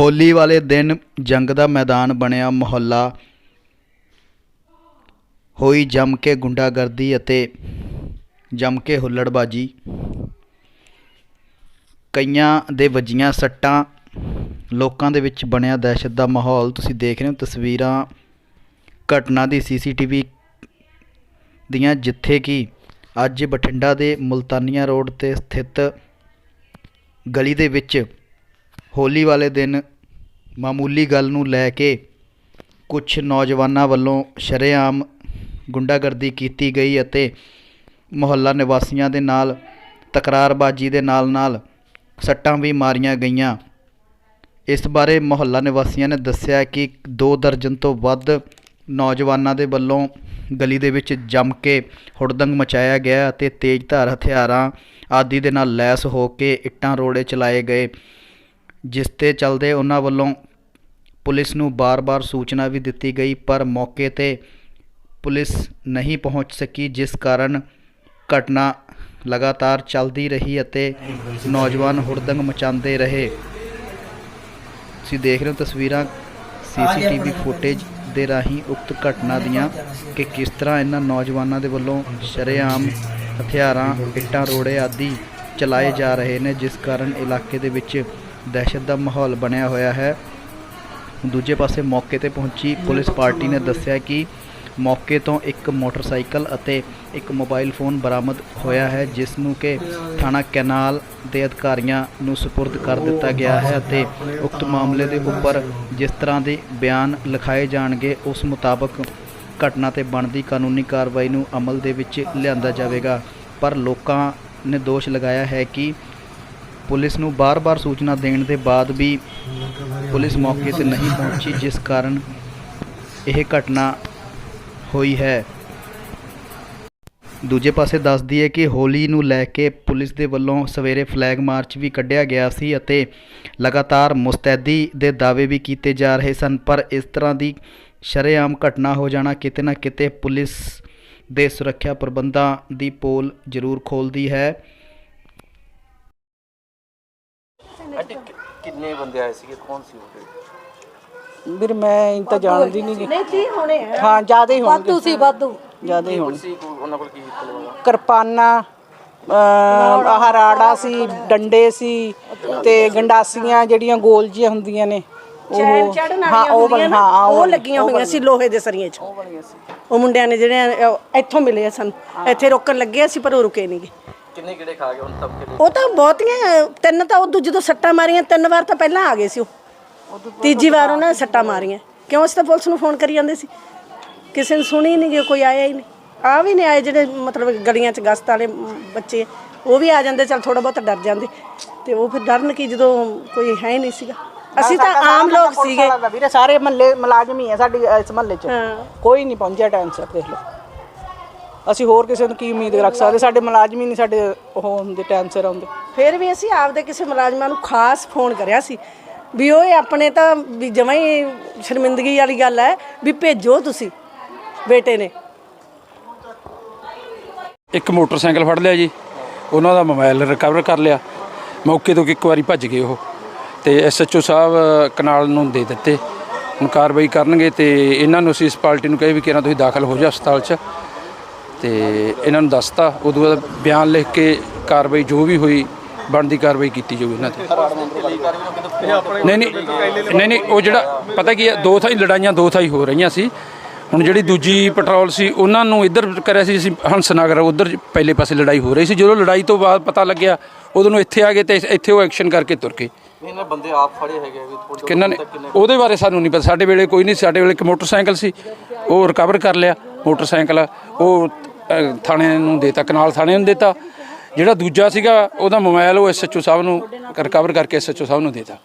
ਹੋਲੀ ਵਾਲੇ ਦਿਨ ਜੰਗ ਦਾ ਮੈਦਾਨ ਬਣਿਆ, ਮੁਹੱਲਾ ਹੋਈ ਜੰਮ ਕੇ ਗੁੰਡਾਗਰਦੀ ਅਤੇ ਜੰਮ ਕੇ ਹੁੱਲੜਬਾਜੀ। ਕਈਆਂ ਦੇ ਵੱਜੀਆਂ ਸੱਟਾਂ ਲੋਕਾਂ ਦੇ ਵਿੱਚ ਬਣਿਆ ਦਹਿਸ਼ਤ ਦਾ ਮਾਹੌਲ। ਤੁਸੀਂ ਦੇਖ ਰਹੇ ਹੋ ਤਸਵੀਰਾਂ ਘਟਨਾ ਦੀ ਸੀਸੀਟੀਵੀ ਦੀਆਂ, ਜਿੱਥੇ ਕਿ ਅੱਜ ਬਠਿੰਡਾ ਦੇ ਮੁਲਤਾਨੀਆ ਰੋਡ ਤੇ ਸਥਿਤ ਗਲੀ ਦੇ ਵਿੱਚ ਹੋਲੀ ਵਾਲੇ ਦਿਨ ਮਾਮੂਲੀ ਗੱਲ ਨੂੰ ਲੈ ਕੇ ਕੁਝ ਨੌਜਵਾਨਾਂ ਵੱਲੋਂ ਸ਼ਰੇਆਮ ਗੁੰਡਾਗਰਦੀ ਕੀਤੀ ਗਈ ਅਤੇ ਮੁਹੱਲਾ ਨਿਵਾਸੀਆਂ ਦੇ ਨਾਲ, ਤਕਰਾਰਬਾਜੀ ਦੇ ਨਾਲ-ਨਾਲ ਸੱਟਾਂ ਵੀ ਮਾਰੀਆਂ ਗਈਆਂ। ਇਸ ਬਾਰੇ ਮੁਹੱਲਾ ਨਿਵਾਸੀਆਂ ਨੇ ਦੱਸਿਆ ਕਿ ਦੋ ਦਰਜਨ ਤੋਂ ਵੱਧ ਨੌਜਵਾਨਾਂ ਦੇ ਵੱਲੋਂ ਗਲੀ ਦੇ ਵਿੱਚ ਜੰਮ ਕੇ ਹੁੜਦੰਗ ਮਚਾਇਆ ਗਿਆ ਅਤੇ ਤੇਜ਼ਧਾਰ ਹਥਿਆਰਾਂ ਆਦਿ ਦੇ ਨਾਲ ਲੈਸ ਹੋ ਕੇ ਇੱਟਾਂ ਰੋੜੇ ਚਲਾਏ ਗਏ। ਜਿਸ ਦੇ ਚਲਦੇ ਉਹਨਾਂ ਵੱਲੋਂ ਪੁਲਿਸ ਨੂੰ ਬਾਰ-ਬਾਰ ਸੂਚਨਾ ਵੀ ਦਿੱਤੀ ਗਈ, ਪਰ ਮੌਕੇ ਤੇ ਪੁਲਿਸ ਨਹੀਂ ਪਹੁੰਚ ਸਕੀ, ਜਿਸ ਕਾਰਨ ਘਟਨਾ ਲਗਾਤਾਰ ਚੱਲਦੀ ਰਹੀ ਅਤੇ ਨੌਜਵਾਨ ਹੁੜਦੰਗ ਮਚਾਉਂਦੇ ਰਹੇ। ਤੁਸੀਂ ਦੇਖ ਰਹੇ ਹੋ ਤਸਵੀਰਾਂ ਸੀਸੀਟੀਵੀ ਫੁਟੇਜ ਦੇ ਰਾਹੀਂ ਉਕਤ ਘਟਨਾ ਦੀਆਂ ਕਿ ਕਿਸ ਤਰ੍ਹਾਂ ਇਹਨਾਂ ਨੌਜਵਾਨਾਂ ਦੇ ਵੱਲੋਂ ਸ਼ਰੇਆਮ ਹਥਿਆਰਾਂ, ਇੱਟਾਂ, ਰੋੜੇ ਆਦਿ ਚਲਾਏ ਜਾ ਰਹੇ ਨੇ, ਜਿਸ ਕਾਰਨ ਇਲਾਕੇ ਦੇ ਵਿੱਚ ਦਹਿਸ਼ਤ ਦਾ ਮਾਹੌਲ ਬਣਿਆ ਹੋਇਆ ਹੈ। ਦੂਜੇ ਪਾਸੇ ਮੌਕੇ ਤੇ ਪਹੁੰਚੀ ਪੁਲਿਸ ਪਾਰਟੀ ਨੇ ਦੱਸਿਆ ਕਿ ਮੌਕੇ ਤੋਂ ਇੱਕ ਮੋਟਰਸਾਈਕਲ ਅਤੇ ਇੱਕ ਮੋਬਾਈਲ ਫੋਨ ਬਰਾਮਦ ਹੋਇਆ ਹੈ, ਜਿਸ ਨੂੰ ਕਿ ਥਾਣਾ ਕੈਨਾਲ ਦੇ ਅਧਿਕਾਰੀਆਂ ਨੂੰ ਸਪੁਰਦ ਕਰ ਦਿੱਤਾ ਗਿਆ ਹੈ ਅਤੇ ਉਕਤ ਮਾਮਲੇ ਦੇ ਉੱਪਰ ਜਿਸ ਤਰ੍ਹਾਂ ਦੇ ਬਿਆਨ ਲਿਖਾਏ ਜਾਣਗੇ, ਉਸ ਮੁਤਾਬਕ ਘਟਨਾ ਤੇ ਬਣਦੀ ਕਾਨੂੰਨੀ ਕਾਰਵਾਈ ਨੂੰ ਅਮਲ ਦੇ ਵਿੱਚ ਲਿਆਂਦਾ ਜਾਵੇਗਾ। ਪਰ ਲੋਕਾਂ ਨੇ ਦੋਸ਼ ਲਗਾਇਆ ਹੈ ਕਿ ਪੁਲਿਸ ਨੂੰ ਬਾਰ-ਬਾਰ ਸੂਚਨਾ ਦੇਣ ਦੇ ਬਾਅਦ ਵੀ ਪੁਲਿਸ ਮੌਕੇ ਤੇ ਨਹੀਂ ਪਹੁੰਚੀ, ਜਿਸ ਕਾਰਨ ਇਹ ਘਟਨਾ ਹੋਈ ਹੈ। ਦੂਜੇ ਪਾਸੇ ਦੱਸ ਦਈਏ ਕਿ ਹੋਲੀ ਨੂੰ ਲੈ ਕੇ ਪੁਲਿਸ ਦੇ ਵੱਲੋਂ ਸਵੇਰੇ ਫਲੈਗ ਮਾਰਚ ਵੀ ਕੱਢਿਆ ਗਿਆ ਸੀ ਅਤੇ ਲਗਾਤਾਰ ਮੁਸਤੈਦੀ ਦੇ ਦਾਅਵੇ ਵੀ ਕੀਤੇ ਜਾ ਰਹੇ ਸਨ, ਪਰ ਇਸ ਤਰ੍ਹਾਂ ਦੀ ਸ਼ਰੇਆਮ ਘਟਨਾ ਹੋ ਜਾਣਾ ਕਿਤੇ ਨਾ ਕਿਤੇ ਪੁਲਿਸ ਦੇ ਸੁਰੱਖਿਆ ਪ੍ਰਬੰਧਾਂ ਦੀ ਪੋਲ ਜ਼ਰੂਰ ਖੋਲਦੀ ਹੈ। ਆਂਟੀ ਕਿ- ਕਿੰਨੇ ਬੰਦੇ ਆਏ ਸੀਗੇ? ਕੌਣ ਸੀ ਉਹ ਵੀਰ ਮੈਂ ਇੰਤਾ ਜਾਣਦੀ ਨਹੀਂ ਨਹੀਂ ਤੀ ਹੋਣੇ ਆ? ਹਾਂ ਜ਼ਿਆਦਾ ਹੀ ਹੋਣਗੇ। ਵਾਧੂ ਸੀ ਵਾਧੂ। ਜ਼ਿਆਦਾ ਹੀ ਹੋਣ। ਸੀ ਕੋਈ ਉਹਨਾਂ ਕੋਲ ਕੀ ਤਲਵਾਰ ਕਿਰਪਾਨਾਂ ਅਹ, ਆਹ ਰਾੜਾ ਸੀ ਡੰਡੇ ਸੀ ਤੇ ਗੰਡਾਸੀਆਂ ਜਿਹੜੀਆਂ ਗੋਲ ਜਿਹੀਆਂ ਹੁੰਦੀਆਂ ਨੇ ਚੈਨ ਚੜਨ ਵਾਲੀਆਂ ਉਹ ਹੁੰਦੀਆਂ ਬਣ ਨਾ ਹਾਂ ਉਹ ਲੱਗੀਆਂ ਹੋਈਆਂ ਸੀ ਲੋਹੇ ਦੇ ਸਰੀਏ 'ਚ। ਉਹ ਬਣੀਆਂ ਸੀ। ਉਹ ਮੁੰਡਿਆਂ ਨੇ ਜਿਹੜੇ ਅਹ, ਇੱਥੋਂ ਮਿਲੇ ਆ ਸਾਨੂੰ। ਇੱਥੇ ਰੋਕਣ ਲੱਗੇ ਸੀ ਪਰ ਉਹ ਰੁਕੇ ਨਹੀਂਗੇ ਕਿੰਨੇ ਕਿਹੜੇ ਖਾ ਗਏ ਹੁਣ ਤੱਕ ਕਿਹੜੇ ਉਹ ਤਾਂ ਬਹੁਤੀਆਂ ਤਿੰਨ ਤਾਂ ਉਹ ਜਦੋਂ ਸੱਟਾਂ ਮਾਰੀਆਂ ਤਿੰਨ ਵਾਰ ਤਾਂ ਪਹਿਲਾਂ ਆ ਗਏ ਸੀ ਉਹ। ਤੀਜੀ ਵਾਰ ਉਹਨਾਂ ਨੇ ਸੱਟਾਂ ਮਾਰੀਆਂ। ਕਿਉਂ ਅਸੀਂ ਤਾਂ ਪੁਲਿਸ ਨੂੰ ਫੋਨ ਕਰੀ ਜਾਂਦੇ ਸੀ? ਕਿਸੇ ਨੇ ਸੁਣੀ ਨਹੀਂ ਗੇ ਕੋਈ ਆਇਆ ਹੀ ਨਹੀਂ। ਆ ਵੀ ਨਹੀਂ ਆਏ ਜਿਹੜੇ ਮਤਲਬ ਗਲੀਆਂ 'ਚ ਗਸਤ ਵਾਲੇ ਬੱਚੇ ਉਹ ਵੀ ਆ ਜਾਂਦੇ ਚਲ ਥੋੜਾ ਬਹੁਤ ਡਰ ਜਾਂਦੇ। ਤੇ ਉਹ ਫਿਰ ਡਰਨ ਕੀ ਜਦੋਂ ਕੋਈ ਹੈ ਨਹੀਂ ਸੀਗਾ। ਅਸੀਂ ਤਾਂ ਆਮ ਲੋਕ ਸੀਗੇ। ਵੀਰੇ ਸਾਰੇ ਮਹੱਲੇ ਮੁਲਾਜ਼ਮ ਹੀ ਆ ਸਾਡੀ ਇਸ ਮਹੱਲੇ 'ਚ। ਕੋਈ ਨਹੀਂ ਪਹੁੰਚਿਆ ਟਾਈਮ ਸਿਰ ਦੇਖ ਲਓ। ਅਸੀਂ ਹੋਰ ਕਿਸੇ ਨੂੰ ਕੀ ਉਮੀਦ ਰੱਖ ਸਕਦੇ? ਸਾਡੇ ਮੁਲਾਜ਼ਮ ਹੀ ਨਹੀਂ ਸਾਡੇ ਉਹ ਹੁੰਦੇ ਟਾਈਮ ਸਿਰ ਆਉਂਦੇ। ਫਿਰ ਵੀ ਅਸੀਂ ਆਪਦੇ ਕਿਸੇ ਮੁਲਾਜ਼ਮਾਂ ਨੂੰ ਖਾਸ ਫੋਨ ਕਰਿਆ ਸੀ ਵੀ ਉਹ ਆਪਣੇ ਤਾਂ ਵੀ ਜਮਾਂ ਹੀ ਸ਼ਰਮਿੰਦਗੀ ਵਾਲੀ ਗੱਲ ਹੈ ਵੀ ਭੇਜੋ ਤੁਸੀਂ ਬੇਟੇ ਨੇ। ਇੱਕ ਮੋਟਰਸਾਈਕਲ ਫੜ ਲਿਆ ਜੀ ਉਹਨਾਂ ਦਾ ਮੋਬਾਈਲ ਰਿਕਵਰ ਕਰ ਲਿਆ। ਮੌਕੇ ਤੋਂ ਇੱਕ ਵਾਰੀ ਭੱਜ ਗਏ ਉਹ ਤੇ ਐਸਐਚਓ ਸਾਹਿਬ ਕਨਾਲ ਨੂੰ ਦੇ ਦਿੱਤੇ। ਹੁਣ ਕਾਰਵਾਈ ਕਰਨਗੇ ਤੇ ਇਹਨਾਂ ਨੂੰ ਅਸੀਂ ਇਸ ਪਾਰਟੀ ਨੂੰ ਕਹੇ ਵੀ ਕਿਹਨਾਂ ਤੁਸੀਂ ਦਾਖਲ ਹੋ ਜਾ ਹਸਪਤਾਲ 'ਚ। ਤੇ ਇਹਨਾਂ ਨੂੰ ਦੱਸਤਾ। ਉਦੋਂ ਬਾਅਦ ਬਿਆਨ ਲਿਖ ਕੇ ਕਾਰਵਾਈ ਜੋ ਵੀ ਹੋਈ ਬਣਦੀ ਕਾਰਵਾਈ ਕੀਤੀ ਜਾਊਗੀ ਇਹਨਾਂ ਤੇ। ਨਹੀਂ ਨਹੀਂ ਨਹੀਂ ਨਹੀਂ ਉਹ ਜਿਹੜਾ ਪਤਾ ਕੀ ਹੈ ਦੋ ਥਾਈ ਲੜਾਈਆਂ ਦੋ ਥਾਈ ਹੋ ਰਹੀਆਂ ਸੀ। ਹੁਣ ਜਿਹੜੀ ਦੂਜੀ ਪੈਟਰੋਲ ਸੀ ਉਹਨਾਂ ਨੂੰ ਇੱਧਰ ਕਰਿਆ ਸੀ ਅਸੀਂ ਹੰਸਨਗਰ ਉਧਰ ਪਹਿਲੇ ਪਾਸੇ ਲੜਾਈ ਹੋ ਰਹੀ ਸੀ। ਜਦੋਂ ਲੜਾਈ ਤੋਂ ਬਾਅਦ ਪਤਾ ਲੱਗਿਆ ਉਦੋਂ ਨੂੰ ਇੱਥੇ ਆ ਗਏ ਤੇ ਇੱਥੇ ਉਹ ਐਕਸ਼ਨ ਕਰਕੇ ਤੁਰ ਗਏ। ਇਹਨਾਂ ਬੰਦੇ ਆਪ ਫੜੇ ਹੈਗੇ ਵੀ ਥੋੜੇ ਕਿੰਨਾਂ ਨੇ? ਉਹਦੇ ਬਾਰੇ ਸਾਨੂੰ ਨਹੀਂ ਪਤਾ। ਸਾਡੇ ਵੇਲੇ ਕੋਈ ਨਹੀਂ ਸਾਡੇ ਵੇਲੇ ਇੱਕ ਮੋਟਰਸਾਈਕਲ ਸੀ ਉਹ ਰਿਕਵਰ ਕਰ ਲਿਆ ਮੋਟਰਸਾਈਕਲ ਉਹ ਥਾਣੇ ਨੂੰ ਦੇਤਾ, ਕਨਾਲ ਥਾਣੇ ਨੂੰ ਦੇਤਾ। ਜਿਹੜਾ ਦੂਜਾ ਸੀਗਾ, ਉਹਦਾ ਮੋਬਾਈਲ ਉਹ ਐਸਐਚਓ ਸਾਹਿਬ ਨੂੰ ਰਿਕਵਰ ਕਰਕੇ ਐਸਐਚਓ ਸਾਹਿਬ ਨੂੰ ਦੇਤਾ।